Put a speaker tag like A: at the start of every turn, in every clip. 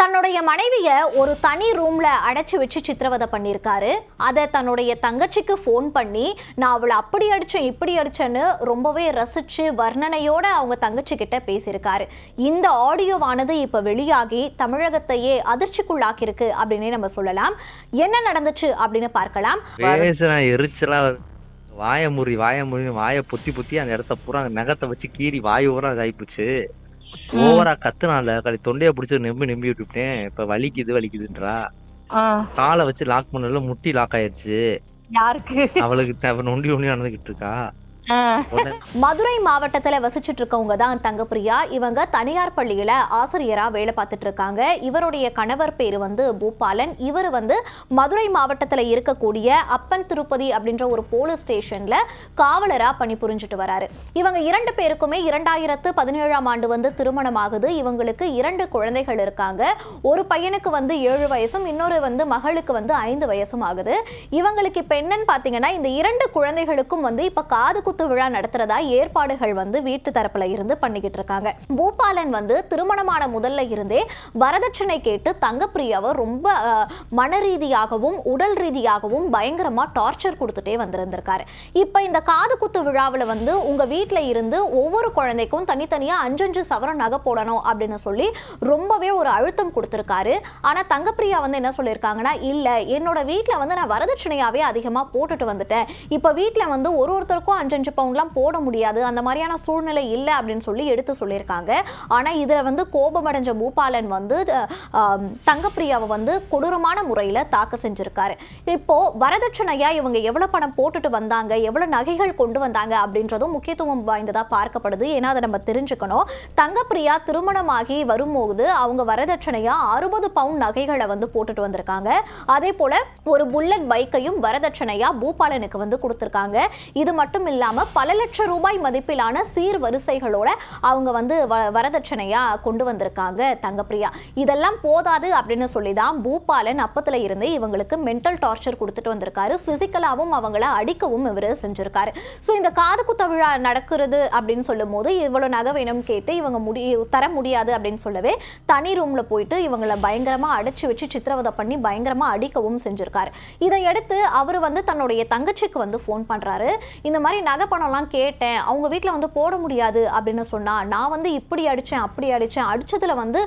A: தன்னுடைய மனைவிய ஒரு தனி ரூம்ல அடைச்சு வச்சு சித்திரவதை பண்ணியிருக்காரு. அதை தன்னுடைய தங்கச்சிக்கு ஃபோன் பண்ணி நான் அவளை அப்படி அடிச்சேன் இப்படி அடிச்சேன்னு ரொம்பவே ரசிச்சு வர்ணனையோட அவங்க தங்கச்சி கிட்ட பேசியிருக்காரு. இந்த ஆடியோவானது இப்போ வெளியாகி தமிழகத்தையே அதிர்ச்சிக்குள்ளாக்கியிருக்கு அப்படின்னே நம்ம சொல்லலாம். என்ன நடந்துச்சு அப்படின்னு பார்க்கலாம்.
B: எரிச்சலா வாய முறி வாய முறி வாய பொத்தி பொத்தி அந்த இடத்த பூரா நகத்தை வச்சு கீறி வாய் ஊரா இதாயிப்போச்சு. ஓவரா கத்துனால கடி தொண்டைய பிடிச்சி நெம்பி நெம்பி விட்டுட்டேன் இப்ப வலிக்குது வலிக்குதுன்றா. காலை வச்சு லாக் பண்ணல முட்டி லாக் ஆயிருச்சு.
C: யாருக்கு?
B: அவளுக்கு நொண்டி நொண்டி நடந்துகிட்டு இருக்கா.
A: மதுரை மாவட்டத்துல வசிச்சுட்டு இருக்கவங்க தான் தங்கப்பிரியா. இவங்க தனியார் பள்ளியில ஆசிரியரா வேலை பார்த்துட்டு இருக்காங்க இவருடைய கணவர் பேரு வந்து பூபாலன். இவர் வந்து மதுரை மாவட்டத்துல இருக்கக்கூடிய அப்பன் திருப்பதி அப்படின்ற ஒரு போலீஸ் ஸ்டேஷன்ல காவலரா பணிபுரிஞ்சுட்டு வராரு. இவங்க இரண்டு பேருக்குமே இரண்டாயிரத்து பதினேழாம் ஆண்டு வந்து திருமணம் ஆகுது. இவங்களுக்கு இரண்டு குழந்தைகள் இருக்காங்க. ஒரு பையனுக்கு வந்து ஏழு வயசும் இன்னொரு வந்து மகளுக்கு வந்து ஐந்து வயசும் ஆகுது. இவங்களுக்கு இப்ப என்னன்னு பாத்தீங்கன்னா இந்த இரண்டு குழந்தைகளுக்கும் வந்து இப்ப காது குத்து விழா நடத்துறதா ஏற்பாடுகள் வந்து வீட்டு தரப்புல இருந்து பண்ணிக்கிட்டு இருக்காங்க. பூபாலன் வந்து திருமணமான முதல்ல இருந்தே வரதட்சணை கேட்டு தங்கப்பிரியாவை ரொம்ப மன ரீதியாகவும் உடல் ரீதியாகவும் பயங்கரமா டார்ச்சர் கொடுத்துட்டே வந்திருந்திருக்காரு. இப்ப இந்த காது குத்து விழாவில் வந்து உங்க வீட்டில் இருந்து ஒவ்வொரு குழந்தைக்கும் தனித்தனியா அஞ்சஞ்சு சவரம் நகை போடணும் அப்படின்னு சொல்லி ரொம்பவே ஒரு அழுத்தம் கொடுத்துருக்காரு. ஆனா தங்கப்பிரியா வந்து என்ன சொல்லியிருக்காங்கன்னா இல்ல என்னோட வீட்டில் வந்து நான் வரதட்சணையாவே அதிகமா போட்டுட்டு வந்துட்டேன். இப்ப வீட்டில் வந்து ஒரு ஒருத்தருக்கும் அஞ்சஞ்சு பவுண்ட்லாம் போட முடியாது அந்த மாதிரியான சூழ்நிலை இல்லை அப்படின்னு சொல்லி எடுத்து சொல்லியிருக்காங்க. ஆனால் இதில் வந்து கோபமடைஞ்ச பூபாலன் வந்து தங்கப்பிரியாவை வந்து கொடூரமான முறையில் தாக்க செஞ்சுருக்காரு. இப்போது வரதட்சணையாக இவங்க எவ்வளோ பணம் போட்டுட்டு வந்தாங்க எவ்வளோ நகைகள் கொண்டு வந்தாங்க அப்படின்றதும் முக்கியத்துவம் வாய்ந்ததாக பார்க்கப்படுது. ஏன்னா அதை நம்ம தெரிஞ்சுக்கணும். தங்கப்பிரியா திருமணமாகி வரும்போது அவங்க வரதட்சணையாக அறுபது பவுண்ட் நகைகளை வந்து போட்டுட்டு வந்திருக்காங்க. அதே போல் ஒரு புல்லட் பைக்கையும் வரதட்சணையாக பூபாலனுக்கு வந்து கொடுத்துருக்காங்க. இது மட்டும் இல்லாமல் இல்லாமல் பல லட்சம் ரூபாய் மதிப்பிலான சீர் வரிசைகளோட அவங்க வந்து வ- வரதட்சணையாக கொண்டு வந்திருக்காங்க தங்கப்பிரியா. இதெல்லாம் போதாது அப்படின்னு சொல்லி தான் பூபாலன் அப்பத்தில் இருந்தே இவங்களுக்கு மென்டல் டார்ச்சர் கொடுத்துட்டு வந்திருக்காரு. ஃபிசிக்கலாகவும் அவங்கள அடிக்கவும் இவர் செஞ்சுருக்காரு. ஸோ இந்த காது குத்த விழா நடக்கிறது அப்படின்னு சொல்லும் போது இவ்வளோ நகை வேணும்னு கேட்டு இவங்க முடி தர முடியாது அப்படின்னு சொல்லவே தனி ரூமில் போயிட்டு இவங்களை பயங்கரமாக அடைச்சி வச்சு சித்திரவதை பண்ணி பயங்கரமாக அடிக்கவும் செஞ்சுருக்காரு. இதையடுத்து அவர் வந்து தன்னுடைய தங்கச்சிக்கு வந்து ஃபோன் பண்ணுறாரு இந்த மாதிரி நகை பணம்லாம் கேட்டேன். அவங்க வீட்டில் வந்து போட முடியாது அப்படின்னு சொன்னால் நான் வந்து இப்படி அடித்தேன் அப்படி அடித்தேன் அடித்ததில் வந்து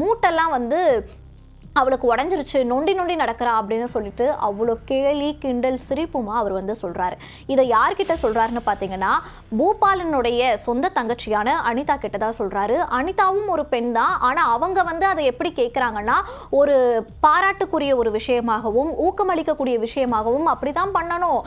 A: மூட்டெல்லாம் வந்து அவளுக்கு உடஞ்சிருச்சு நொண்டி நொண்டி நடக்கிறா அப்படின்னு சொல்லிட்டு அவ்வளோ கேலி கிண்டல் சிரிப்புமா அவர் வந்து சொல்கிறாரு இதை யார்கிட்ட சொல்கிறாருன்னு பார்த்தீங்கன்னா பூபாலனுடைய சொந்த தங்கச்சியான அனிதா கிட்ட தான் சொல்கிறாரு அனிதாவும் ஒரு பெண் தான். ஆனால் அவங்க வந்து அதை எப்படி கேட்குறாங்கன்னா ஒரு பாராட்டுக்குரிய ஒரு விஷயமாகவும் ஊக்கமளிக்கக்கூடிய விஷயமாகவும் அப்படி தான் பண்ணணும்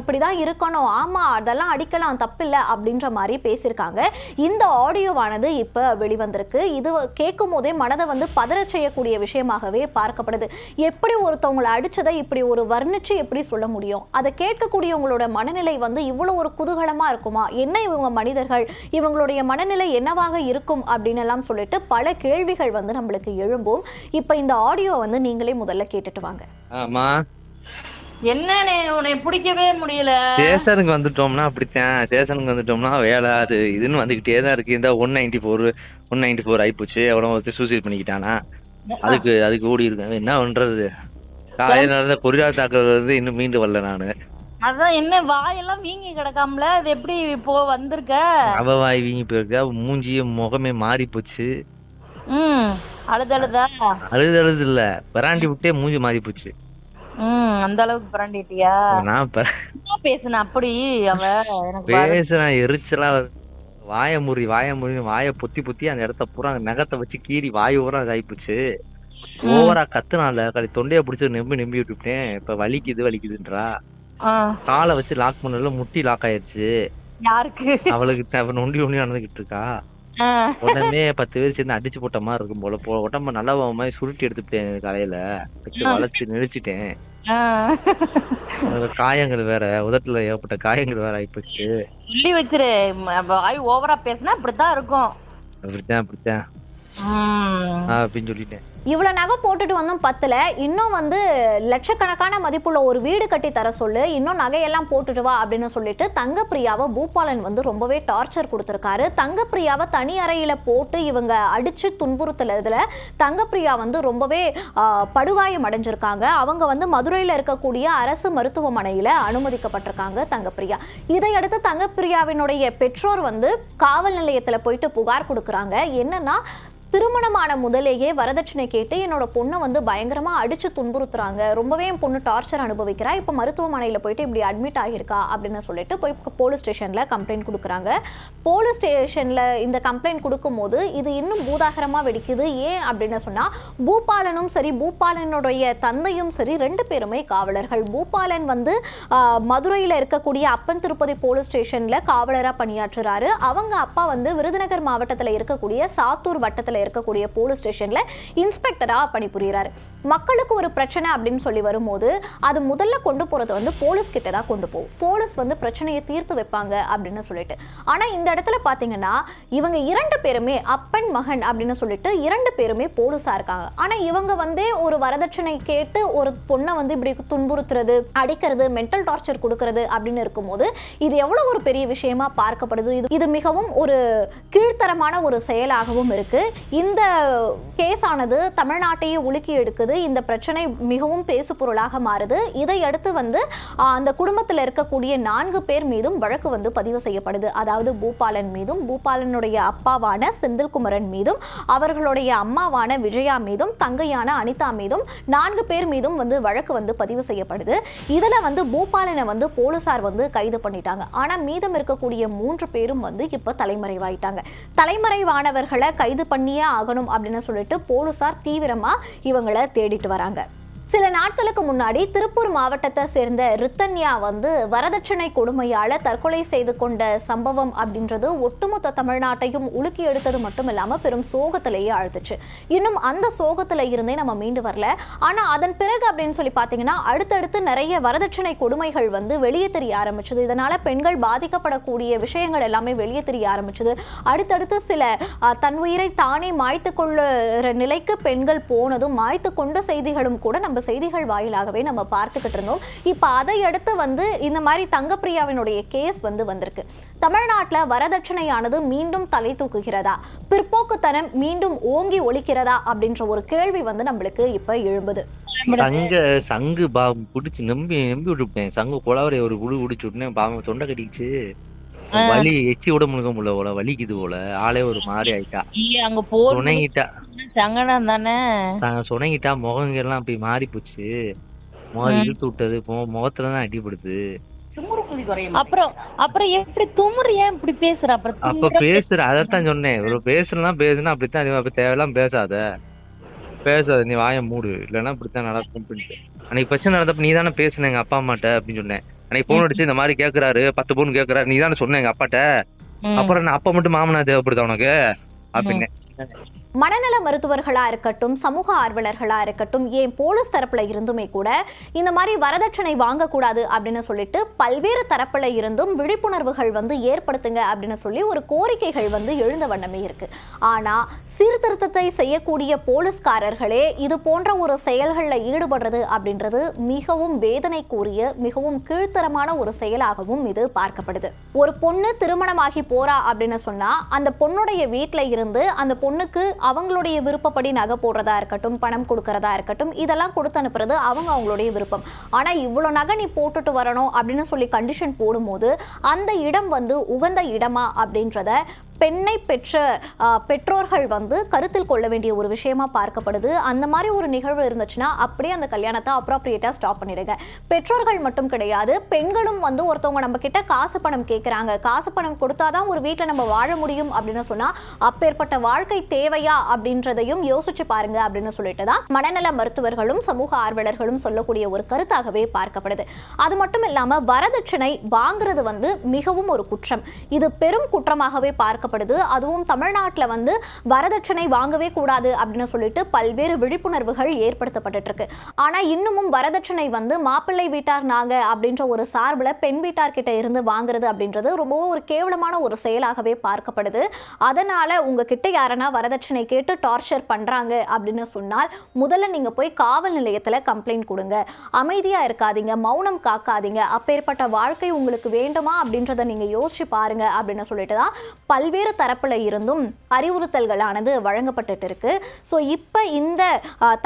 A: இப்படி தான் இருக்கணும். ஆமாம் அதெல்லாம் அடிக்கலாம் தப்பில்லை அப்படின்ற மாதிரி பேசியிருக்காங்க. இந்த ஆடியோவானது இப்போ வெளிவந்திருக்கு. இது கேட்கும் போதே மனதை வந்து பதற செய்யக்கூடிய விஷயமாக விஷயமாகவே பார்க்கப்படுது. எப்படி ஒருத்தவங்களை அடிச்சதை இப்படி ஒரு வர்ணிச்சு எப்படி சொல்ல முடியும்? அதை கேட்கக்கூடியவங்களோட மனநிலை வந்து இவ்வளோ ஒரு குதூகலமா இருக்குமா? என்ன இவங்க மனிதர்கள்? இவங்களுடைய மனநிலை என்னவாக இருக்கும் அப்படின்னு எல்லாம் சொல்லிட்டு பல கேள்விகள் வந்து நம்மளுக்கு எழும்பும். இப்போ இந்த ஆடியோ வந்து நீங்களே முதல்ல கேட்டுட்டு வாங்க.
B: ஆமா.
C: என்னன்னு உன்னை பிடிக்கவே முடியல.
B: சேஷனுக்கு வந்துட்டோம்னா அப்படித்தான். சேஷனுக்கு வந்துட்டோம்னா வேலை அது இதுன்னு வந்துகிட்டே தான் இருக்கு. இந்த one ninety four one ninety four ஆயிப்போச்சு. எவ்வளோ ஒருத்தர் சூசைட் பண்ணிக்கிட்டானா? அதுக்கு அதுக்கு ஓடி இருக்கேன் என்ன பண்றது? காலையில நடந்த கொரியா தாக்குறது வந்து இன்னும் மீண்டு வரல நானு.
C: அதான் என்ன வாயெல்லாம் வீங்கி கிடக்காமல? அது எப்படி இப்போ வந்திருக்க?
B: அவ வாய் வீங்கி போயிருக்கா. மூஞ்சிய முகமே மாறி போச்சு.
C: ம் அழுது அழுதா?
B: அழுது அழுது இல்ல. பராண்டி விட்டே மூஞ்சி மாறி போச்சு.
C: ம் அந்த அளவுக்கு பிராண்டிட்டியா?
B: நான் ப-
C: என்ன பேசுன அப்படி அவ.
B: பேசுனா எரிச்சலா வருது. வாய முறி வாய முறி வாய பொத்தி பொத்தி அந்த இடத்த பூரா நகத்தை வச்சு கீறி வாய் பூரா இதாயிப்போச்சு. ஓவரா கத்துனால கடி தொண்டைய பிடிச்சி நெம்பி நெம்பி விட்டுட்டேன் இப்ப வலிக்குது வலிக்குதுன்றா. காலை வச்சு லாக் பண்ணல முட்டி லாக் ஆயிருச்சு.
C: யாருக்கு?
B: அவளுக்கு தேவை நொண்டி நொண்டி நடந்துகிட்டு இருக்கா. உடனே பத்து பேர் சேர்ந்து அடிச்சு போட்ட மாதிரி இருக்கும் போல. போ உடம்ப நல்லா மாதிரி சுருட்டி எடுத்துட்டேன் காலையில வச்சு வளைச்சு நெளிச்சிட்டேன். காயங்கள் வேற உதட்டுல ஏற்பட்ட காயங்கள் வேற ஆயிப்போச்சு.
C: சொல்லி வச்சிரு வாய் ஓவரா பேசினா இப்படித்தான் இருக்கும்.
B: அப்படித்தான் அப்படித்தான். அப்படின்னு சொல்லிட்டேன்.
A: இவ்வளவு நகை போட்டுட்டு வந்தும் பத்துல. இன்னும் வந்து லட்சக்கணக்கான மதிப்புள்ள ஒரு வீடு கட்டி தர சொல்லு. இன்னும் நகையெல்லாம் போட்டுட்டு வா அப்படின்னு சொல்லிட்டு தங்கப்பிரியாவை பூபாலன் வந்து ரொம்பவே டார்ச்சர் கொடுத்துருக்காரு. தங்கப்பிரியாவை தனி அறையில போட்டு இவங்க அடிச்சு துன்புறுத்தலதுல தங்கப்பிரியா வந்து ரொம்பவே படுகாயம் அடைஞ்சிருக்காங்க. அவங்க வந்து மதுரையில் இருக்கக்கூடிய அரசு மருத்துவமனையில அனுமதிக்கப்பட்டிருக்காங்க தங்கப்பிரியா. இதையடுத்து தங்கப்பிரியாவினுடைய பெற்றோர் வந்து காவல் நிலையத்துல போயிட்டு புகார் கொடுக்குறாங்க. என்னன்னா திருமணமான முதலேயே வரதட்சணை கேட்டு என்னோட பொண்ணை வந்து பயங்கரமாக அடித்து துன்புறுத்துறாங்க. ரொம்பவே என் பொண்ணு டார்ச்சர் அனுபவிக்கிறா. இப்போ மருத்துவமனையில் போயிட்டு இப்படி அட்மிட் ஆகியிருக்கா அப்படின்னு சொல்லிட்டு போய் போலீஸ் ஸ்டேஷனில் கம்ப்ளைண்ட் கொடுக்குறாங்க. போலீஸ் ஸ்டேஷனில் இந்த கம்ப்ளைண்ட் கொடுக்கும்போது இது இன்னும் பூதாகரமாக வெடிக்குது. ஏன் அப்படின்னு சொன்னால் பூபாலனும் சரி பூபாலனுடைய தந்தையும் சரி ரெண்டு பேருமே காவலர்கள். பூபாலன் வந்து மதுரையில் இருக்கக்கூடிய அப்பன் திருப்பதி போலீஸ் ஸ்டேஷனில் காவலராக பணியாற்றுறாரு. அவங்க அப்பா வந்து விருதுநகர் மாவட்டத்தில் இருக்கக்கூடிய சாத்தூர் வட்டத்தில் இருக்கக்கூடிய போலீஸ் ஸ்டேஷன்ல இன்ஸ்பெக்டரா பணிபுரிகிறாரு மக்களுக்கு ஒரு பிரச்சனை அப்படின்னு சொல்லி வரும்போது அது முதல்ல கொண்டு போறது வந்து போலீஸ் கிட்ட தான் கொண்டு போகும். போலீஸ் வந்து பிரச்சனையை தீர்த்து வைப்பாங்க அப்படின்னு சொல்லிட்டு. ஆனா இந்த இடத்துல பாத்தீங்கன்னா இவங்க இரண்டு பேருமே அப்பன் மகன் அப்படின்னு சொல்லிட்டு இரண்டு பேருமே போலீஸா இருக்காங்க. ஆனா இவங்க வந்து ஒரு வரதட்சணை கேட்டு ஒரு பொண்ணை வந்து இப்படி துன்புறுத்துறது அடிக்கிறது மென்டல் டார்ச்சர் கொடுக்கறது அப்படின்னு இருக்கும்போது இது எவ்வளவு ஒரு பெரிய விஷயமா பார்க்கப்படுது. இது இது மிகவும் ஒரு கீழ்த்தரமான ஒரு செயலாகவும் இருக்கு. இந்த கேஸ் ஆனது தமிழ்நாட்டையே உலுக்கி எடுக்குது. இந்த பிரச்சனை மிகவும் பேசு பொருளாக மாறுது இதையடுத்து வந்து அந்த குடும்பத்தில் இருக்கக்கூடிய நான்கு பேர் மீதும் வழக்கு வந்து பதிவு செய்யப்படுது. அதாவது பூபாலன் மீதும் பூபாலனுடைய அப்பாவான செந்தில்குமரன் மீதும் அவர்களுடைய அம்மாவான விஜயா மீதும் தங்கையான அனிதா மீதும் நான்கு பேர் மீதும் வந்து வழக்கு வந்து பதிவு செய்யப்படுது. இதில் வந்து பூபாலனை வந்து போலீசார் வந்து கைது பண்ணிட்டாங்க. ஆனால் மீதம் இருக்கக்கூடிய மூன்று பேரும் வந்து இப்போ தலைமறைவாயிட்டாங்க. தலைமறைவானவர்களை கைது பண்ணிய ஆகணும் அப்படின்னு சொல்லிட்டு போலீசார் தீவிரமா இவங்களை தேடிட்டு வராங்க. சில நாட்களுக்கு முன்னாடி திருப்பூர் மாவட்டத்தை சேர்ந்த ரித்தன்யா வந்து வரதட்சணை கொடுமையால் தற்கொலை செய்து கொண்ட சம்பவம் அப்படின்றது ஒட்டுமொத்த தமிழ்நாட்டையும் உலுக்கி எடுத்தது மட்டும் இல்லாமல் பெரும் சோகத்திலேயே ஆழ்த்துச்சு. இன்னும் அந்த சோகத்தில் இருந்தே நம்ம மீண்டு வரல. ஆனால் அதன் பிறகு அப்படின்னு சொல்லி பார்த்தீங்கன்னா அடுத்தடுத்து நிறைய வரதட்சணை கொடுமைகள் வந்து வெளியே தெரிய ஆரம்பிச்சது. இதனால் பெண்கள் பாதிக்கப்படக்கூடிய விஷயங்கள் எல்லாமே வெளியே தெரிய ஆரம்பிச்சது. அடுத்தடுத்து சில தன் உயிரை தானே மாய்த்து கொள்ளுற நிலைக்கு பெண்கள் போனதும் மாய்த்து கொண்ட செய்திகளும் கூட நம்ம செய்திகள் வாயிலாகவே நம்ம பார்த்துக்கிட்டு இருந்தோம். இப்போ அதையடுத்து வந்து இந்த மாதிரி தங்கப்பிரியாவினுடைய கேஸ் வந்து வந்திருக்கு. தமிழ்நாட்டில் வரதட்சணையானது மீண்டும் தலை தூக்குகிறதா? பிற்போக்குத்தனம் மீண்டும் ஓங்கி ஒழிக்கிறதா அப்படின்ற ஒரு கேள்வி வந்து நம்மளுக்கு இப்போ எழும்புது.
B: சங்க சங்கு பா பிடிச்சி நம்பி நம்பி விட்டுட்டேன் சங்கு குளவரை ஒரு குழு குடிச்சு விட்டுனேன். பாவம் தொண்டை கட்டிக்கிச்சு வலி எச்சி விட முழுக்க முடியல போல வலிக்குது போல ஆளே ஒரு மாதிரி ஆயிட்டா.
C: அங்க போர்
B: சுணங்கிட்டா.
C: சங்கடம் தானே?
B: சுணங்கிட்டா முகங்கெல்லாம் அப்படி மாறி போச்சு முகம். இழுத்து விட்டது முகத்துல தான் அடிபடுது.
C: அப்புறம் அப்புறம் எப்படி துமுறு ஏன் இப்படி பேசுற? அப்புறம்
B: அப்ப பேசுற அதத்தான் சொன்னேன். ஒரு பேசுறதுலாம் பேசுனா அப்படித்தான் நீ அப்ப தேவையெல்லாம் பேசாத. பேசாத நீ வாயை மூடு. இல்லைன்னா இப்படித்தான் நடக்கும் அப்படின்ட்டு அன்னைக்கு பிரச்சனை நடந்தப்ப நீ தானே பேசுன எங்க அப்பா அம்மாட்ட அப்படின்னு சொன்னேன். அன்னைக்கு போன் அடிச்சு இந்த மாதிரி கேக்குறாரு பத்து பவுன் கேக்குறாரு. நீ தானே சொன்ன எங்க அப்பாட்ட. அப்புறம் என்ன அப்பா மட்டும் மாமனா தேவைப்படுதா உனக்கு? அப்படின்னு.
A: மனநல மருத்துவர்களா இருக்கட்டும் சமூக ஆர்வலர்களா இருக்கட்டும் ஏன் போலீஸ் தரப்புல இருந்துமே கூட இந்த மாதிரி வரதட்சணை வாங்கக்கூடாது அப்படின்னு சொல்லிட்டு பல்வேறு தரப்புல இருந்தும் விழிப்புணர்வுகள் வந்து ஏற்படுத்துங்க அப்படின்னு சொல்லி ஒரு கோரிக்கைகள் வந்து எழுந்த வண்ணமே இருக்கு. ஆனா சீர்திருத்தத்தை செய்யக்கூடிய போலீஸ்காரர்களே இது போன்ற ஒரு செயல்களில் ஈடுபடுறது அப்படின்றது மிகவும் வேதனைக்குரிய மிகவும் கீழ்த்தரமான ஒரு செயலாகவும் இது பார்க்கப்படுது. ஒரு பொண்ணு திருமணமாகி போறா அப்படின்னு சொன்னா அந்த பொண்ணுடைய வீட்டில் இருந்து அந்த பொண்ணுக்கு அவங்களுடைய விருப்பப்படி நகை போடுறதா இருக்கட்டும் பணம் கொடுக்கறதா இருக்கட்டும் இதெல்லாம் கொடுத்து அனுப்புறது அவங்க அவங்களுடைய விருப்பம். ஆனா இவ்வளோ நகை நீ போட்டுட்டு வரணும் அப்படின்னு சொல்லி கண்டிஷன் போடும்போது அந்த இடம் வந்து உகந்த இடமா அப்படின்றத பெண்ணை பெற்ற பெற்றோர்கள் வந்து கருத்தில் கொள்ள வேண்டிய ஒரு விஷயமா பார்க்கப்படுது. அந்த மாதிரி ஒரு நிகழ்வு இருந்துச்சுன்னா அப்படியே அந்த கல்யாணத்தை அப்ராப்ரியேட்டாக ஸ்டாப் பண்ணிடுங்க. பெற்றோர்கள் மட்டும் கிடையாது பெண்களும் வந்து ஒருத்தவங்க நம்ம கிட்ட காசு பணம் கேட்குறாங்க காசு பணம் கொடுத்தாதான் ஒரு வீட்டில் நம்ம வாழ முடியும் அப்படின்னு சொன்னால் அப்பேற்பட்ட வாழ்க்கை தேவையா அப்படின்றதையும் யோசிச்சு பாருங்க அப்படின்னு சொல்லிட்டு தான் மனநல மருத்துவர்களும் சமூக ஆர்வலர்களும் சொல்லக்கூடிய ஒரு கருத்தாகவே பார்க்கப்படுது. அது மட்டும் இல்லாமல் வரதட்சணை வாங்குறது வந்து மிகவும் ஒரு குற்றம். இது பெரும் குற்றமாகவே பார்க்க பார்க்கப்படுது அதுவும் தமிழ்நாட்டில் வந்து வரதட்சணை வாங்கவே கூடாது அப்படின்னு சொல்லிட்டு பல்வேறு விழிப்புணர்வுகள் ஏற்படுத்தப்பட்டு இருக்கு ஆனால் இன்னமும் வரதட்சணை வந்து மாப்பிள்ளை வீட்டார் நாங்க அப்படின்ற ஒரு சார்பில் பெண் வீட்டார் கிட்ட இருந்து வாங்குறது அப்படின்றது ரொம்பவும் ஒரு கேவலமான ஒரு செயலாகவே பார்க்கப்படுது. அதனால உங்ககிட்ட யாரனா வரதட்சணை கேட்டு டார்ச்சர் பண்றாங்க அப்படின்னு சொன்னால் முதல்ல நீங்க போய் காவல் நிலையத்தில் கம்ப்ளைண்ட் கொடுங்க. அமைதியா இருக்காதீங்க மௌனம் காக்காதீங்க. அப்பேற்பட்ட வாழ்க்கை உங்களுக்கு வேண்டுமா அப்படின்றத நீங்க யோசிச்சு பாருங்க அப்படின்னு சொல்லிட்டு தான் பல்வேறு பல்வேறு தரப்பில் இருந்தும் அறிவுறுத்தல்களானது வழங்கப்பட்டுட்டு இருக்கு ஸோ இப்போ இந்த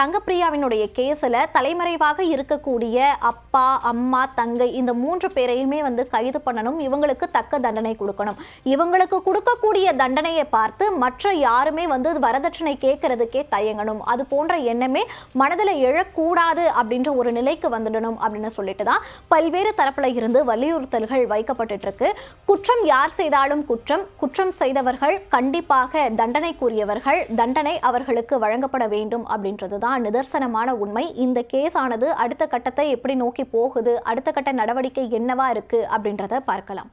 A: தங்கப்பிரியாவினுடைய கேஸில் தலைமறைவாக இருக்கக்கூடிய அப்பா அம்மா தங்கை இந்த மூன்று பேரையுமே வந்து கைது பண்ணணும். இவங்களுக்கு தக்க தண்டனை கொடுக்கணும். இவங்களுக்கு கொடுக்கக்கூடிய தண்டனையை பார்த்து மற்ற யாருமே வந்து வரதட்சணை கேட்கறதுக்கே தயங்கணும். அது போன்ற எண்ணமே மனதில் எழக்கூடாது அப்படின்ற ஒரு நிலைக்கு வந்துடணும் அப்படின்னு சொல்லிட்டு தான் பல்வேறு தரப்பில் இருந்து வலியுறுத்தல்கள் வைக்கப்பட்டு இருக்கு குற்றம் யார் செய்தாலும் குற்றம். குற்றம் குற்றம் செய்தவர்கள் கண்டிப்பாக தண்டனைக்குரியவர்கள் தண்டனை அவர்களுக்கு வழங்கப்பட வேண்டும் அப்படின்றது தான் நிதர்சனமான உண்மை. இந்த கேஸ் ஆனது அடுத்த கட்டத்தை எப்படி நோக்கி போகுது அடுத்த கட்ட நடவடிக்கை என்னவா இருக்கு அப்படின்றத பார்க்கலாம்.